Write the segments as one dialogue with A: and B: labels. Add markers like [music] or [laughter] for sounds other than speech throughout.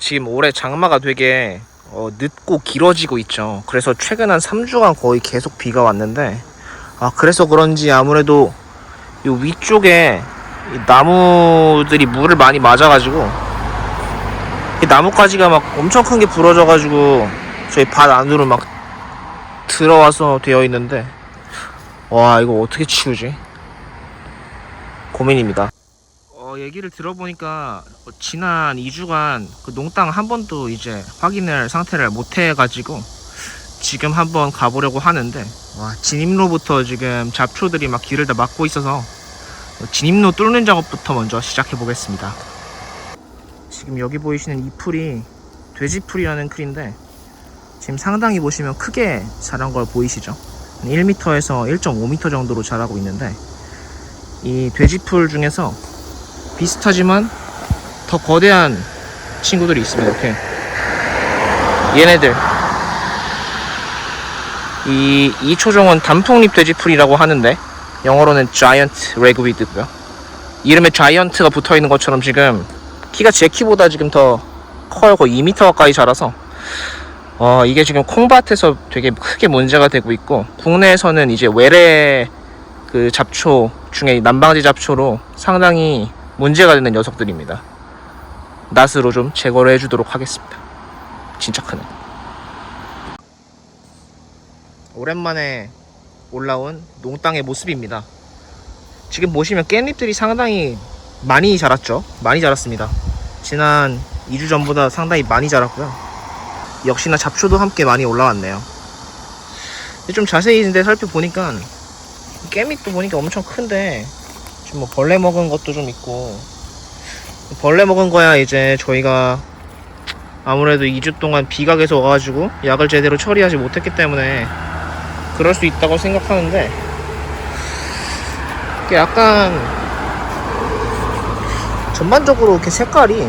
A: 지금 올해 장마가 되게 어, 늦고 길어지고 있죠. 그래서 최근 한 3주간 거의 계속 비가 왔는데 아 그래서 그런지 아무래도 요 위쪽에 이 나무들이 물을 많이 맞아가지고 이 나뭇가지가 막 엄청 큰 게 부러져가지고 저희 밭 안으로 막 들어와서 되어 있는데 와 이거 어떻게 치우지? 고민입니다. 어, 얘기를 들어보니까 어, 지난 2주간 그 농땅 한 번도 이제 확인을 상태를 못 해가지고 지금 한번 가보려고 하는데 와 진입로부터 지금 잡초들이 막 길을 다 막고 있어서 어, 진입로 뚫는 작업부터 먼저 시작해 보겠습니다. 지금 여기 보이시는 이 풀이 돼지풀이라는 풀인데 지금 상당히 보시면 크게 자란 걸 보이시죠? 1m에서 1.5m 정도로 자라고 있는데 이 돼지풀 중에서 비슷하지만 더 거대한 친구들이 있습니다. 이렇게 얘네들 이, 이 초종은 단풍잎 돼지풀이라고 하는데 영어로는 Giant Ragweed고요. 이름에 Giant가 붙어 있는 것처럼 지금 키가 제 키보다 지금 더 커요. 거의 2m 가까이 자라서 어, 이게 지금 콩밭에서 되게 크게 문제가 되고 있고 국내에서는 이제 외래 그 잡초 중에 난방지 잡초로 상당히 문제가 되는 녀석들입니다. 낫으로 좀 제거를 해주도록 하겠습니다. 진짜 크네. 오랜만에 올라온 농땅의 모습입니다. 지금 보시면 깻잎들이 상당히 많이 자랐죠? 많이 자랐습니다. 지난 2주 전보다 상당히 많이 자랐고요. 역시나 잡초도 함께 많이 올라왔네요. 좀 자세히 살펴보니까 깻잎도 보니까 엄청 큰데 지금 뭐 벌레 먹은 것도 좀 있고 벌레 먹은 거야 이제 저희가 아무래도 2주 동안 비가 계속 와가지고 약을 제대로 처리하지 못했기 때문에 그럴 수 있다고 생각하는데 이게 약간 전반적으로 이렇게 색깔이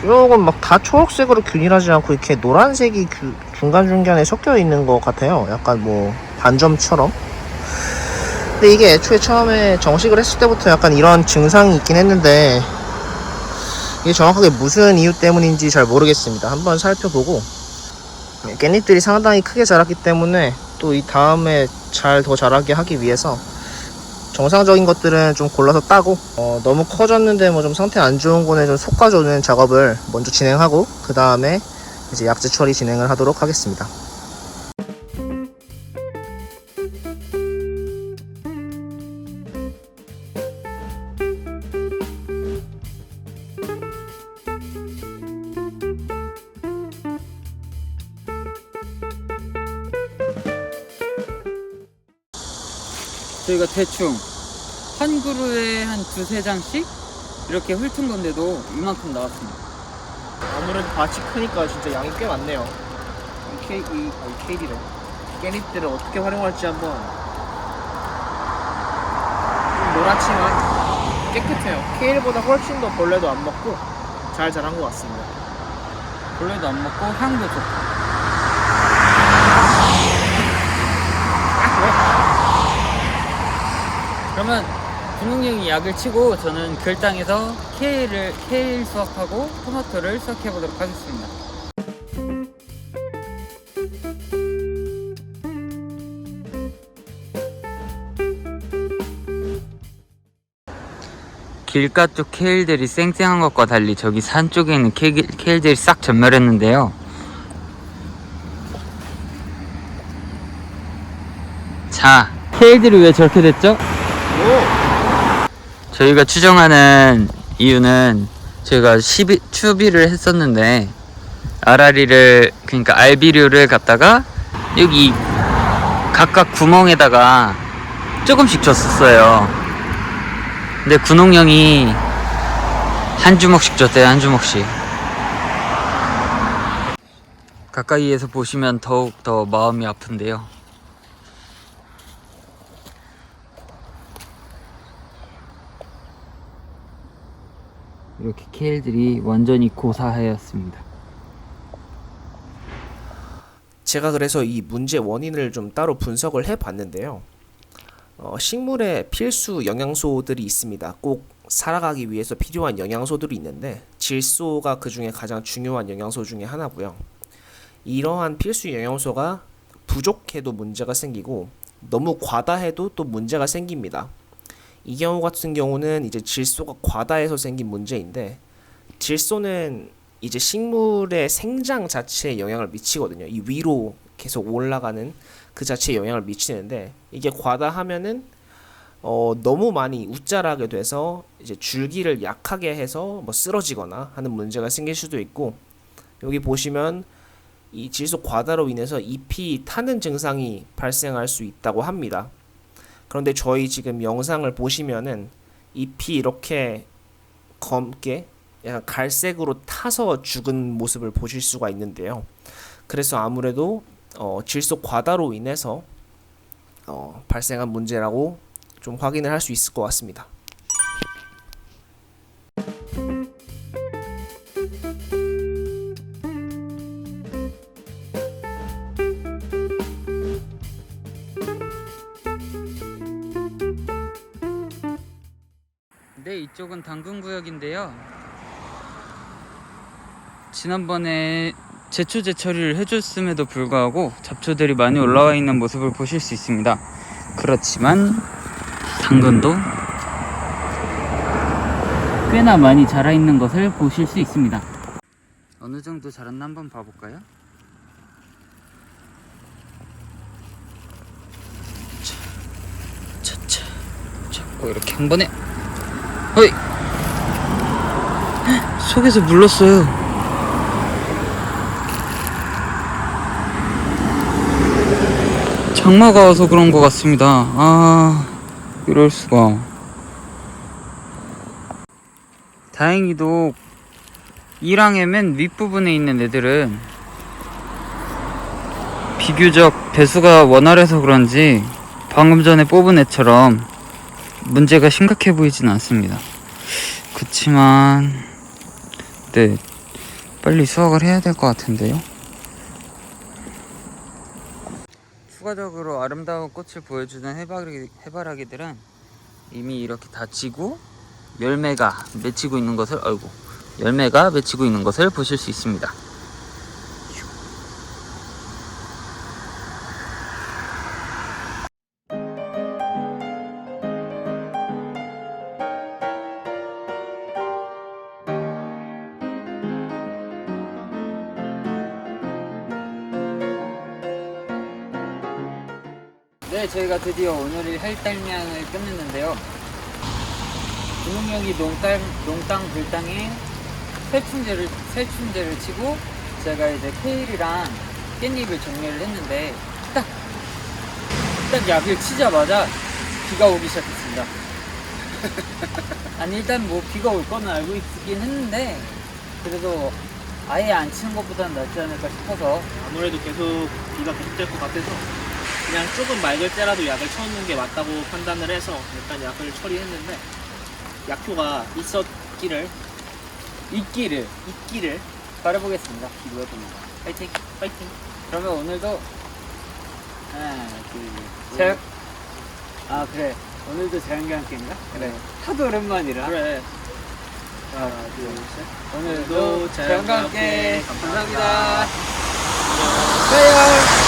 A: 조금 막 다 초록색으로 균일하지 않고 이렇게 노란색이 그 중간중간에 섞여 있는 것 같아요. 약간 뭐 반점처럼. 근데 이게 애초에 처음에 정식을 했을 때부터 약간 이런 증상이 있긴 했는데 이게 정확하게 무슨 이유 때문인지 잘 모르겠습니다. 한번 살펴보고 네, 깻잎들이 상당히 크게 자랐기 때문에 또 이 다음에 잘 더 자라게 하기 위해서 정상적인 것들은 좀 골라서 따고 어, 너무 커졌는데 뭐 좀 상태 안 좋은 거는 좀 솎아주는 작업을 먼저 진행하고 그 다음에 이제 약재 처리 진행을 하도록 하겠습니다.
B: 저희가 대충 한 그루에 한 두세 장씩 이렇게 훑은 건데도 이만큼 나왔습니다.
A: 아무래도 밭이 크니까 진짜 양이 꽤 많네요. 이 케이, 이, 아, 이 케이디래. 깻잎들을 어떻게 활용할지 한번 좀 노랗지만 깨끗해요. 케일보다 훨씬 더 벌레도 안 먹고 잘 자란 것 같습니다.
B: 벌레도 안 먹고 향도 좋고. 그러면 분홍령이 약을 치고 저는 글땅에서 케일을 케일 수확하고 토마토를 수확해 보도록 하겠습니다. 길가 쪽 케일들이 쌩쌩한 것과 달리 저기 산 쪽에 있는 케일, 케일들이 싹 전멸했는데요. 자, 케일들이 왜 저렇게 됐죠? 저희가 추정하는 이유는 저희가 시비, 추비를 했었는데 아라리를 그러니까 알비류를 갖다가 여기 각각 구멍에다가 조금씩 줬었어요. 근데 군홍령이 한 주먹씩 줬대요 한 주먹씩 가까이에서 보시면 더욱 더 마음이 아픈데요 이렇게 케일들이 완전히 고사하였습니다
A: 제가 그래서 이 문제 원인을 좀 따로 분석을 해 봤는데요. 어, 식물에 필수 영양소들이 있습니다. 꼭 살아가기 위해서 필요한 영양소들이 있는데 질소가 그 중에 가장 중요한 영양소 중에 하나고요. 이러한 필수 영양소가 부족해도 문제가 생기고 너무 과다해도 또 문제가 생깁니다. 이 경우 같은 경우는 이제 질소가 과다해서 생긴 문제인데 질소는 이제 식물의 생장 자체에 영향을 미치거든요. 이 위로 계속 올라가는 그 자체에 영향을 미치는데 이게 과다하면은 어, 너무 많이 웃자라게 돼서 이제 줄기를 약하게 해서 뭐 쓰러지거나 하는 문제가 생길 수도 있고 여기 보시면 이 질소 과다로 인해서 잎이 타는 증상이 발생할 수 있다고 합니다. 그런데 저희 지금 영상을 보시면은 잎이 이렇게 검게 약간 갈색으로 타서 죽은 모습을 보실 수가 있는데요. 그래서 아무래도 어, 질소 과다로 인해서 어, 발생한 문제라고 좀 확인을 할 수 있을 것 같습니다.
B: 네, 이쪽은 당근 구역인데요. 지난번에 제초제 처리를 해줬음에도 불구하고 잡초들이 많이 올라와 있는 모습을 보실 수 있습니다. 그렇지만 당근도 꽤나 많이 자라 있는 것을 보실 수 있습니다. 어느 정도 자랐나 한번 봐볼까요? 자, 자, 자, 잡고 이렇게 한 번에 어이. 속에서 물렀어요. 장마가 와서 그런 것 같습니다. 아 이럴 수가. 다행히도 이랑의 맨 윗부분에 있는 애들은 비교적 배수가 원활해서 그런지 방금 전에 뽑은 애처럼 문제가 심각해 보이진 않습니다. 그치만, 네, 빨리 수확을 해야 될 것 같은데요. 추가적으로 아름다운 꽃을 보여주는 해바라기, 해바라기들은 이미 이렇게 다치고 열매가 맺히고 있는 것을, 아이고, 열매가 맺히고 있는 것을 보실 수 있습니다. 네, 저희가 드디어 오늘의 헬달량을 끝냈는데요. 분홍역이 농땅, 농땅 불땅에 살충제를, 살충제를 치고 제가 이제 케일이랑 깻잎을 정리를 했는데 딱, 딱 약을 치자마자 비가 오기 시작했습니다. [laughs] 아니, 일단 뭐 비가 올 거는 알고 있긴 했는데 그래도 아예 안 치는 것보다는 낫지 않을까 싶어서
A: 아무래도 계속 비가 계속될 것 같아서 그냥 조금 맑을 때라도 약을 쳐놓는 게 맞다고 판단을 해서 일단 약을 처리했는데 약효가 있었기를
B: 있기를
A: 있기를
B: 바라보겠습니다.
A: 기도해봅니다.
B: 파이팅!
A: 파이팅!
B: 그러면 오늘도 하나, 둘,
A: 음.
B: 셋. 아 그래. 오늘도 자연과 함께인가? 그래. 하도 오랜만이라.
A: 그래
B: 하나,
A: 둘, 셋.
B: 오늘도
A: 오늘도 자연과 함께.
B: 감사합니다.
A: 감사합니다.
B: 가요.